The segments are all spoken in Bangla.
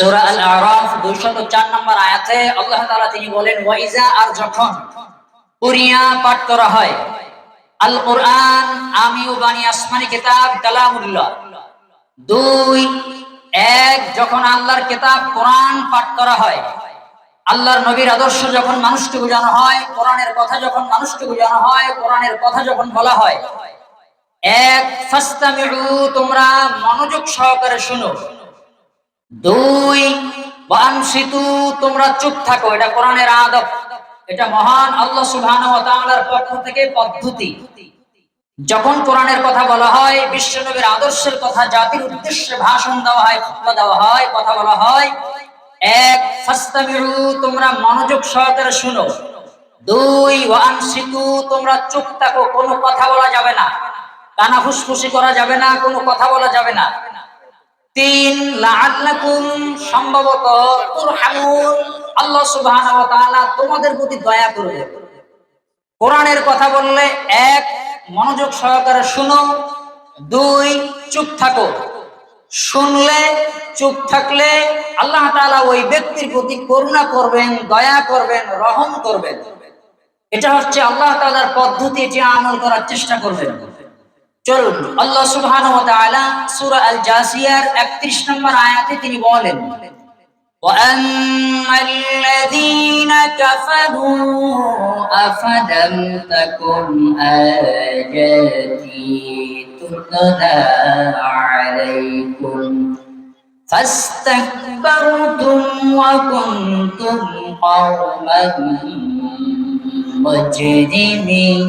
সূরা আল আরাফ 204 নম্বর আয়াতে আল্লাহ তাআলা তিনি বলেন, ওয়াইজা আর যখন কুরিয়া পাঠ করা হয় আল কোরআন আমি ও আসমানি কিতাব, কালামুল্লাহ, দুই, এক, যখন আল্লাহর কিতাব কোরআন পাঠ করা হয়, আল্লাহর নবীর আদর্শ যখন মানুষকে বোঝানো হয়, কোরআনের কথা যখন মানুষকে বোঝানো হয়, কোরআনের কথা যখন বলা হয়, এক, ফাস্তামিউ, তোমরা মনোযোগ সহকারে শুনো। দুই বানসিতু তোমরা চুপ থাকো, এটা কোরআনের আদব। এটা মহান আল্লাহ সুবহানাহু ওয়া তাআলার পক্ষ থেকে পদ্ধতি। যখন কোরআনের কথা বলা হয়, বিশ্বনবীর আদর্শের কথা, জাতির উদ্দেশ্যে ভাষণ দেওয়া হয় খুতবা দেওয়া হয়, কথা বলা হয়। এক ফাস্তামিউ তোমরা মনোযোগ সহকারে শুনো। দুই ওয়ানসিতু তোমরা চুপ থাকো, কোনো কথা বলা যাবে না। কানা ফুসফুসি করা যাবে না, কোনো কথা বলা যাবে না। তিন লাআল্লাকুম সম্ভবত তুরহামুন। আল্লাহ সুবহানাহু ওয়া তাআলা তোমাদের প্রতি দয়া করবে কোরআনের কথা বললে এক, মনোযোগ সহকারে শুনো। দুই, চুপ থাকো। শুনলে, চুপ থাকলে আল্লাহ তাআলা ওই ব্যক্তির প্রতি করুণা করবেন, দয়া করবেন, রহম করবেন। এটা হচ্ছে আল্লাহ তাআলার পদ্ধতি যে আমল করার চেষ্টা করবেন। চলুন আল্লাহ সুবহানাহু ওয়া তাআলা সূরা আল জাসিয়ার 31 নম্বর আয়াতে তিনি বলেন وأما الذين كفروا أفلم تكن آياتي تتلى عليكم فاستكبرتم وكنتم قوما مجرمين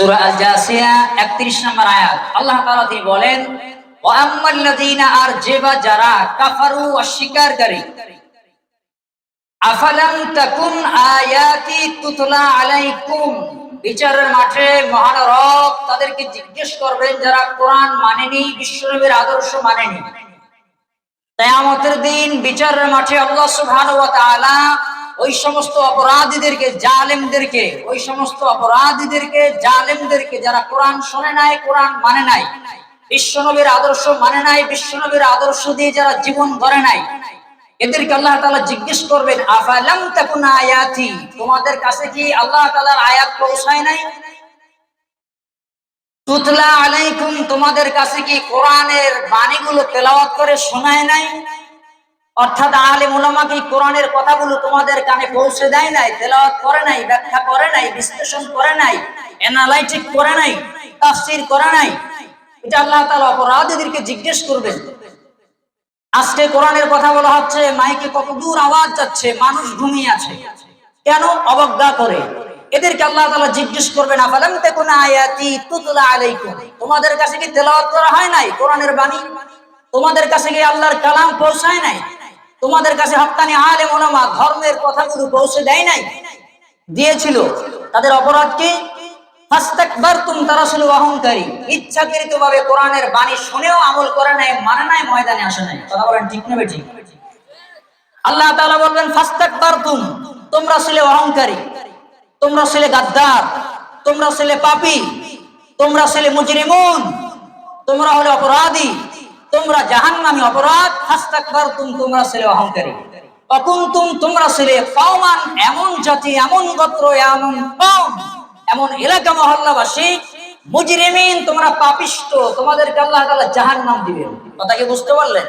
আল জাসিয়া 31 নম্বর আয়াত। আল্লাহ তিনি বলেন যারা কাফারু আফালাম আয়াতি তুতলা আলাইকুম, বিচারের মাঠে মহান রব তাদেরকে জিজ্ঞেস করবেন, যারা কোরআন মানেনি, বিশ্বনবীর আদর্শ মানেনি। কিয়ামতের দিন বিচারের মাঠে আল্লাহ সুবহানাহু ওই সমস্ত অপরাধীদেরকে, জালেমদেরকে, ওই সমস্ত অপরাধীদেরকে, জালেমদেরকে যারা কোরআন শোনে নাই, কোরআন মানে নাই, বিশ্বনবীর আদর্শ মানে নাই, বিশ্বনবীর আদর্শ দিয়ে যারা জীবন গড়ে নাই, এদেরকে আল্লাহ তালা জিজ্ঞেস করবেন, আফালাম তাকুন আয়াতি? তোমাদের কাছে কি আল্লাহ তাআলার আয়াত পৌঁছায় নাই? তুতলা আলাইকুম তোমাদের কাছে কি কোরআনের বাণীগুলো তেলাওয়াত করে শোনায় নাই? অর্থাৎ আলে মুলামা কি কোরআনের কথাগুলো তোমাদের কানে পৌঁছে দেয় নাই, তেলাওয়াত করে নাই, ব্যাখ্যা করে নাই, বিশ্লেষণ করে নাই অ্যানালাইটিক করে নাই, তাফসীর করে নাই? এটা আল্লাহ তাআলা অপরাধীদেরকে জিজ্ঞেস করবেন। আজকে কোরআনের কথা বলা হচ্ছে, মাইকে কত দূর আওয়াজ যাচ্ছে, মানুষ ঘুমিয়ে আছে। কেন? অবজ্ঞা করে। এদেরকে আল্লাহ তাআলা জিজ্ঞেস করবেন, আফালাম তাকুনা আয়াতি তুতলা আলাইকুম? তোমাদের কাছে কি তেলাওয়াত করা হয় নাই কোরআনের বাণী? তোমাদের কাছে কি আল্লাহর কালাম পৌঁছায় নাই? তোমাদের কাছে হক্কানি আলে মোলামা ধর্মের কথাগুলো পৌঁছে দেয় নাই। দিয়েছিল। তাদের অপরাধ কি? ইচ্ছাকৃত ভাবে কোরআনের বাণী শুনেও আমল করে নাই মানে ময়দানে আসে নাই। বলেন ঠিক নেবে ঠিক আল্লাহ তোমরা ছিলে তোমরা তোমরা ছিলে পাপী, তোমরা ছিলে মুজরিমুন, তোমরা হলে অপরাধী। তোমরা জাহান্নামী অপরাধ ফাস্তাকবারতুম তোমরা ছিলে অহংকারী। অকুন্তুম তোমরা ছিলে কওমান, এমন জাতি, এমন গোত্র, এমন কওম, এমন এলাকা মহল্লাবাসী, মুজরিমিন, তোমরা পাপিষ্ট, তোমাদেরকে আল্লাহ তাআলা জাহান্নাম দিবেন। কথা কি বুঝতে পারলেন?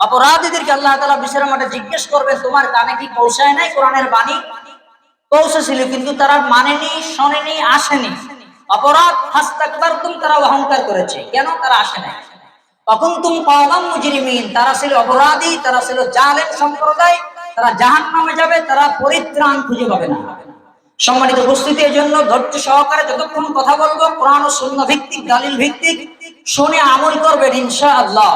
অপরাধীদেরকে আল্লাহ তাআলা বিচারের মাঠে জিজ্ঞেস করবেন, তোমার কানে কি পৌঁছায় নাই কোরআনের বাণী? পৌঁছেছিল, কিন্তু তারা মানেনি, শোনেনি, আসেনি। অপরাধ ফাস্তাকবারতুম তারা অহংকার করেছে। কেন? তারা আসে নাই। তারা ছিল অপরাধী, তারা ছিল জালেম সম্প্রদায়, তারা জাহান্নামে যাবে, তারা পরিত্রাণ খুঁজে পাবে না। সম্মানিত উপস্থিতি জন্য ধৈর্য সহকারে যতক্ষণ কথা বলব, কোরআন শূন্য ভিত্তিক, দালিল ভিত্তিক, শুনে আমল করবেন ইনশাআল্লাহ।